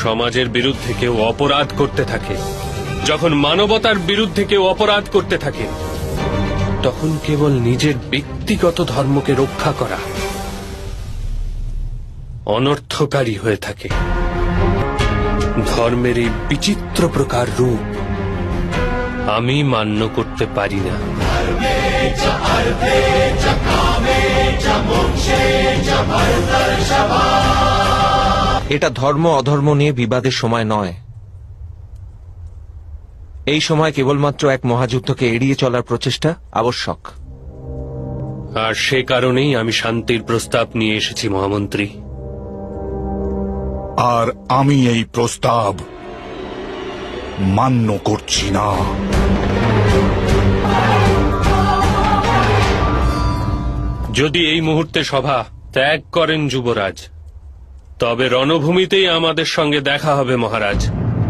সমাজের বিরুদ্ধে কেউ অপরাধ করতে থাকে। যখন মানবতার বিরুদ্ধে কেউ অপরাধ করতে থাকে, তখন কেবল নিজের ব্যক্তিগত ধর্মকে রক্ষা করা অনর্থকারী হয়ে থাকে। ধর্মের এই বিচিত্র প্রকার রূপ আমি মান্য করতে পারি না। এটা ধর্ম অধর্ম নিয়ে বিবাদের সময় নয়। এই সময় কেবলমাত্র এক মহাযুদ্ধকে এড়িয়ে চলার প্রচেষ্টা আবশ্যক। আর সে কারণেই আমি শান্তির প্রস্তাব নিয়ে এসেছি মহামন্ত্রী। আর আমি এই প্রস্তাব মান্য করছি না। যদি এই মুহূর্তে সভা ত্যাগ করেন যুবরাজ তবে রণভূমিতেই আমাদের সঙ্গে দেখা হবে মহারাজ।